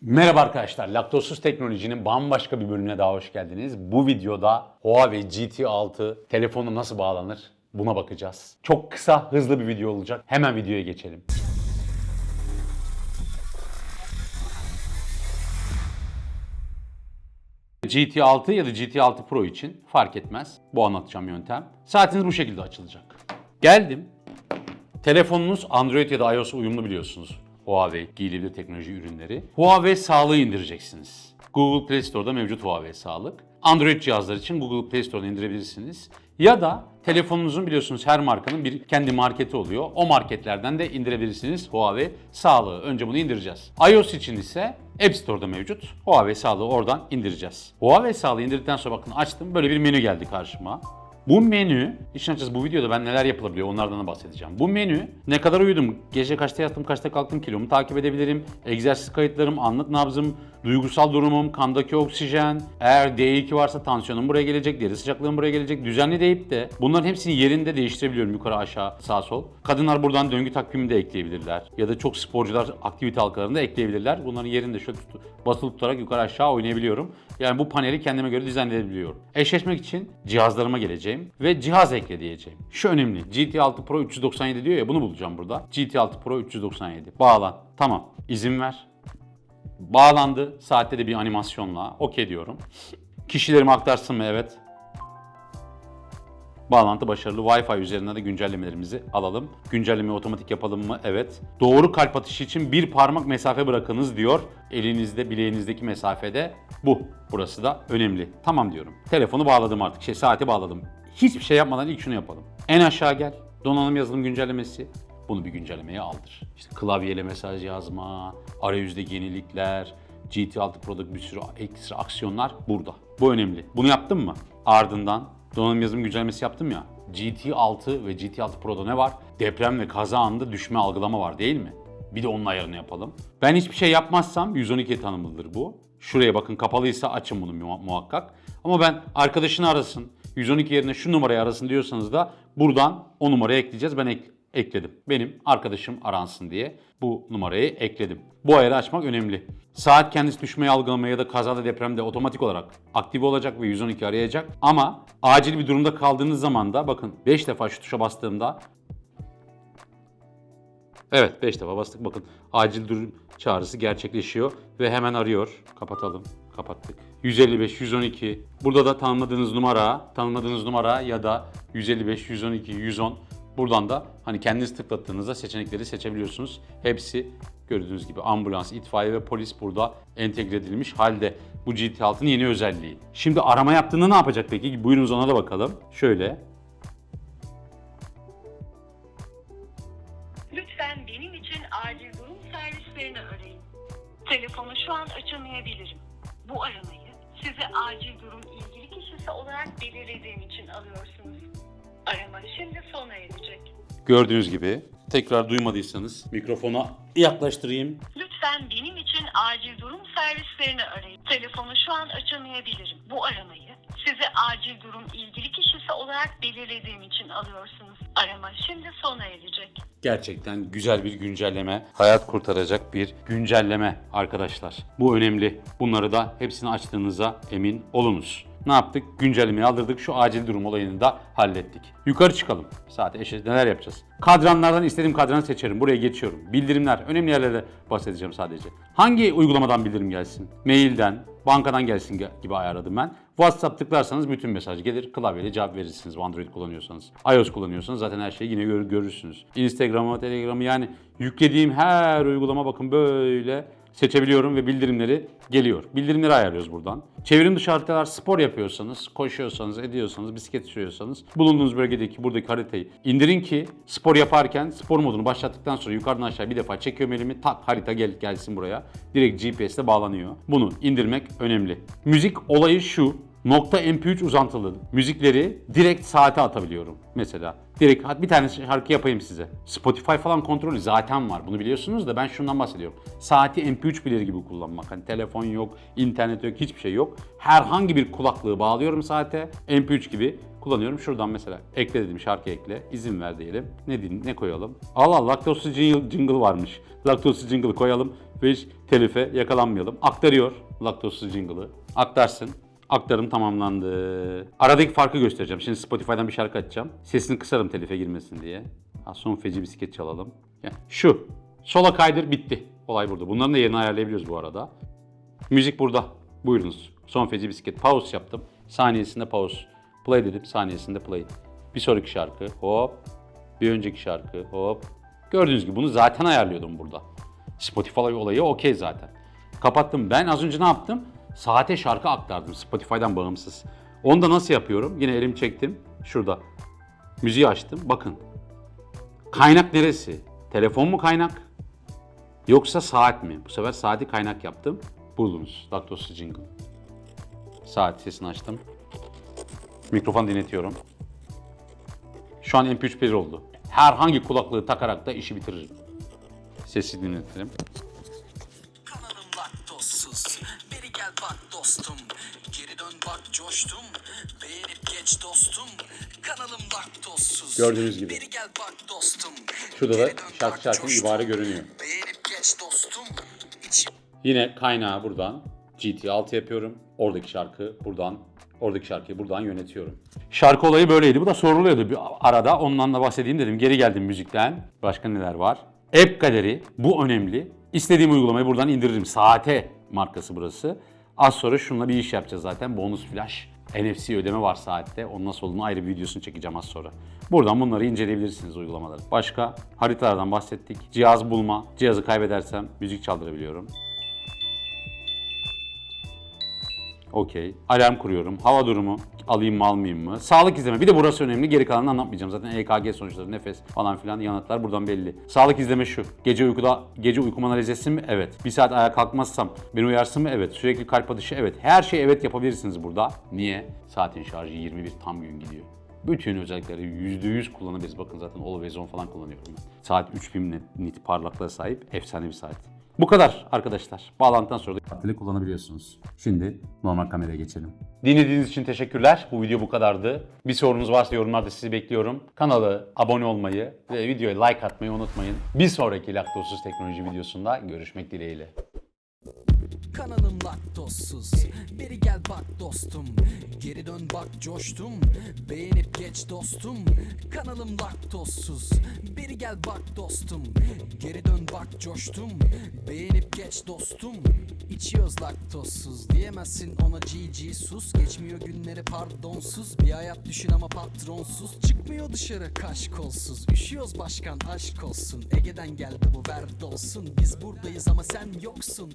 Merhaba arkadaşlar, Laktozsuz Teknoloji'nin bambaşka bir bölümüne daha hoş geldiniz. Bu videoda Huawei GT6 telefonu nasıl bağlanır buna bakacağız. Çok kısa, hızlı bir video olacak. Hemen videoya geçelim. GT6 ya da GT6 Pro için fark etmez. Bu anlatacağım yöntem. Saatiniz bu şekilde açılacak. Geldim. Telefonunuz Android ya da iOS uyumlu biliyorsunuz. Huawei giyilebilir teknoloji ürünleri. Huawei Sağlığı indireceksiniz. Google Play Store'da mevcut Huawei Sağlık. Android cihazlar için Google Play Store'dan indirebilirsiniz. Ya da telefonunuzun biliyorsunuz her markanın bir kendi marketi oluyor. O marketlerden de indirebilirsiniz Huawei Sağlığı. Önce bunu indireceğiz. iOS için ise App Store'da mevcut. Huawei Sağlığı oradan indireceğiz. Huawei Sağlığı indirdikten sonra bakın açtım. Böyle bir menü geldi karşıma. Bu menü, işin açıkçası bu videoda ben neler yapılabiliyor onlardan da bahsedeceğim. Bu menü ne kadar uyudum, gece kaçta yattım, kaçta kalktım, kilomu takip edebilirim, egzersiz kayıtlarım, anlık nabzım, duygusal durumum, kandaki oksijen, eğer D2 varsa tansiyonum buraya gelecek, deri sıcaklığım buraya gelecek, düzenli deyip de bunların hepsini yerinde değiştirebiliyorum yukarı aşağı sağ sol. Kadınlar buradan döngü takvimi de ekleyebilirler ya da çok sporcular aktivite halkalarını da ekleyebilirler. Bunların yerinde şöyle tut- basılı tutarak yukarı aşağı oynayabiliyorum. Yani bu paneli kendime göre düzenleyebiliyorum. Eşleşmek için cihazlarıma geleceğim ve cihaz ekle diyeceğim. Şu önemli. GT6 Pro 397 diyor ya bunu bulacağım burada. GT6 Pro 397. Bağlan. Tamam. İzin ver. Bağlandı. Saatte de bir animasyonla. Okey diyorum. Kişilerimi aktarsın mı? Evet. Bağlantı başarılı. Wi-Fi üzerinden de güncellemelerimizi alalım. Güncelleme otomatik yapalım mı? Evet. Doğru kalp atışı için bir parmak mesafe bırakınız diyor. Elinizde, bileğinizdeki mesafede bu. Burası da önemli. Tamam diyorum. Telefonu bağladım artık. Şey saati bağladım. Hiçbir şey yapmadan ilk şunu yapalım. En aşağı gel. Donanım yazılım güncellemesi. Bunu bir güncellemeye aldır. İşte klavyeyle mesaj yazma, arayüzde yenilikler, GT6 Pro'da bir sürü ekstra aksiyonlar burada. Bu önemli. Bunu yaptın mı? Ardından donanım yazılım güncellemesi yaptım ya. GT6 ve GT6 Pro'da ne var? Deprem ve kaza anında düşme algılama var değil mi? Bir de onun ayarını yapalım. Ben hiçbir şey yapmazsam 112 tanımlıdır bu. Şuraya bakın kapalıysa açın bunu muha- muhakkak. Ama ben arkadaşını arasın, 112 yerine şu numarayı arasın diyorsanız da buradan o numarayı ekleyeceğiz. Ben ek- ekledim. Benim arkadaşım aransın diye bu numarayı ekledim. Bu ayarı açmak önemli. Saat kendisi düşmeyi algılamaya ya da kazada depremde otomatik olarak aktif olacak ve 112 arayacak. Ama acil bir durumda kaldığınız zaman da bakın 5 defa şu tuşa bastığımda Evet 5 defa bastık bakın acil durum çağrısı gerçekleşiyor ve hemen arıyor. Kapatalım. Kapattık. 155 112 burada da tanımladığınız numara, tanımladığınız numara ya da 155 112 110 buradan da hani kendiniz tıklattığınızda seçenekleri seçebiliyorsunuz. Hepsi gördüğünüz gibi ambulans, itfaiye ve polis burada entegre edilmiş halde. Bu GT6'nın yeni özelliği. Şimdi arama yaptığında ne yapacak peki? Buyurunuz ona da bakalım. Şöyle Lütfen benim için acil durum servislerini arayın. Telefonu şu an açamayabilirim. Bu aramayı size acil durum ilgili kişisi olarak belirlediğim için alıyorsunuz. Arama şimdi sona erecek. gördüğünüz gibi tekrar duymadıysanız mikrofona yaklaştırayım. Lütfen benim için acil durum servislerini arayın. Telefonu şu an açamayabilirim. Bu aramayı size acil durum ilgili kişisi olarak belirlediğim için alıyorsunuz. Arama şimdi sona erecek. Gerçekten güzel bir güncelleme, hayat kurtaracak bir güncelleme arkadaşlar. Bu önemli. Bunları da hepsini açtığınıza emin olunuz. Ne yaptık? Güncellemeyi aldırdık. Şu acil durum olayını da hallettik. Yukarı çıkalım. Saat eşit neler yapacağız? Kadranlardan istediğim kadranı seçerim. Buraya geçiyorum. Bildirimler. Önemli yerlerde bahsedeceğim sadece. Hangi uygulamadan bildirim gelsin? Mailden, bankadan gelsin ge- gibi ayarladım ben. WhatsApp tıklarsanız bütün mesaj gelir. Klavyeyle cevap verirsiniz Android kullanıyorsanız. iOS kullanıyorsanız zaten her şeyi yine gör- görürsünüz. Instagram'ı, Telegram'ı yani yüklediğim her uygulama bakın böyle seçebiliyorum ve bildirimleri geliyor. Bildirimleri ayarlıyoruz buradan. Çevrim dışı haritalar spor yapıyorsanız, koşuyorsanız, ediyorsanız, bisiklet sürüyorsanız bulunduğunuz bölgedeki buradaki haritayı indirin ki spor yaparken spor modunu başlattıktan sonra yukarıdan aşağı bir defa çekiyorum elimi tak harita gel gelsin buraya. Direkt GPS'le bağlanıyor. Bunu indirmek önemli. Müzik olayı şu. Nokta MP3 uzantılı müzikleri direkt saate atabiliyorum. Mesela direkt bir tane şarkı yapayım size. Spotify falan kontrolü zaten var. Bunu biliyorsunuz da ben şundan bahsediyorum. Saati MP3 bilir gibi kullanmak. Hani telefon yok, internet yok, hiçbir şey yok. Herhangi bir kulaklığı bağlıyorum saate. MP3 gibi kullanıyorum. Şuradan mesela ekle dedim şarkı ekle. izin ver diyelim. Ne din ne koyalım? Allah laktozsuz jingle varmış. Laktozsuz jingle koyalım ve hiç telife yakalanmayalım. Aktarıyor laktozsuz jingle'ı. Aktarsın. Aktarım tamamlandı. Aradaki farkı göstereceğim. Şimdi Spotify'dan bir şarkı açacağım. Sesini kısarım telife girmesin diye. Ha, son feci bisiklet çalalım. Şu. Sola kaydır bitti. Olay burada. Bunların da yerini ayarlayabiliyoruz bu arada. Müzik burada. Buyurunuz. Son feci bisiklet. Pause yaptım. Saniyesinde pause. Play dedim. Saniyesinde play. Bir sonraki şarkı. Hop. Bir önceki şarkı. Hop. Gördüğünüz gibi bunu zaten ayarlıyordum burada. Spotify olayı okey zaten. Kapattım. Ben az önce ne yaptım? Saate şarkı aktardım. Spotify'dan bağımsız. Onu da nasıl yapıyorum? Yine elim çektim. Şurada. Müziği açtım. Bakın. Kaynak neresi? Telefon mu kaynak? Yoksa saat mi? Bu sefer saati kaynak yaptım. Buldunuz. Laktozsuz jingle. Saat sesini açtım. Mikrofon dinletiyorum. Şu an MP3 player oldu. Herhangi kulaklığı takarak da işi bitiririm. Sesi dinletirim. Laktozsuz Beri gel bak dostum Geri dön bak coştum Beğenip geç dostum Kanalım laktozsuz Gördüğünüz gibi. Beri gel bak dostum Şurada da şarkı bak coştum. ibare görünüyor. Beğenip geç dostum İçim Yine kaynağı buradan GT6 yapıyorum. Oradaki şarkı buradan, oradaki şarkıyı buradan yönetiyorum. Şarkı olayı böyleydi. Bu da soruluyordu bir arada. Ondan da bahsedeyim dedim. Geri geldim müzikten. Başka neler var? App Gallery. Bu önemli. İstediğim uygulamayı buradan indiririm. Saate markası burası. Az sonra şununla bir iş yapacağız zaten. Bonus flash. NFC ödeme var saatte. Onun nasıl olduğunu ayrı bir videosunu çekeceğim az sonra. Buradan bunları inceleyebilirsiniz uygulamaları. Başka haritalardan bahsettik. Cihaz bulma. Cihazı kaybedersem müzik çaldırabiliyorum. Okey. Alarm kuruyorum. Hava durumu alayım mı almayayım mı? Sağlık izleme. Bir de burası önemli. Geri kalanını anlatmayacağım. Zaten EKG sonuçları, nefes falan filan yanıtlar buradan belli. Sağlık izleme şu. Gece uykuda gece uykumu analiz etsin mi? Evet. Bir saat ayağa kalkmazsam beni uyarsın mı? Evet. Sürekli kalp atışı? Evet. Her şey evet yapabilirsiniz burada. Niye? Saatin şarjı 21 tam gün gidiyor. Bütün özellikleri %100 kullanabiliriz. Bakın zaten Always On falan kullanıyorum ben. Saat 3000 net, nit parlaklığa sahip efsane bir saat. Bu kadar arkadaşlar. Bağlantıdan sonra da kullanabiliyorsunuz. Şimdi normal kameraya geçelim. Dinlediğiniz için teşekkürler. Bu video bu kadardı. Bir sorunuz varsa yorumlarda sizi bekliyorum. Kanala abone olmayı ve videoya like atmayı unutmayın. Bir sonraki laktozsuz teknoloji videosunda görüşmek dileğiyle. Kanalım laktozsuz. Beri gel bak dostum. Geri dön bak coştum. Beğenip geç dostum. Kanalım laktozsuz. Beri gel bak dostum. Geri dön bak coştum. Beğenip geç dostum. İçiyoruz laktozsuz. Diyemezsin ona GG sus. Geçmiyor günleri pardonsuz. Bir hayat düşün ama patronsuz. Çıkmıyor dışarı kaş kolsuz Üşüyoruz başkan aşk olsun. Ege'den geldi bu ver dolsun Biz buradayız ama sen yoksun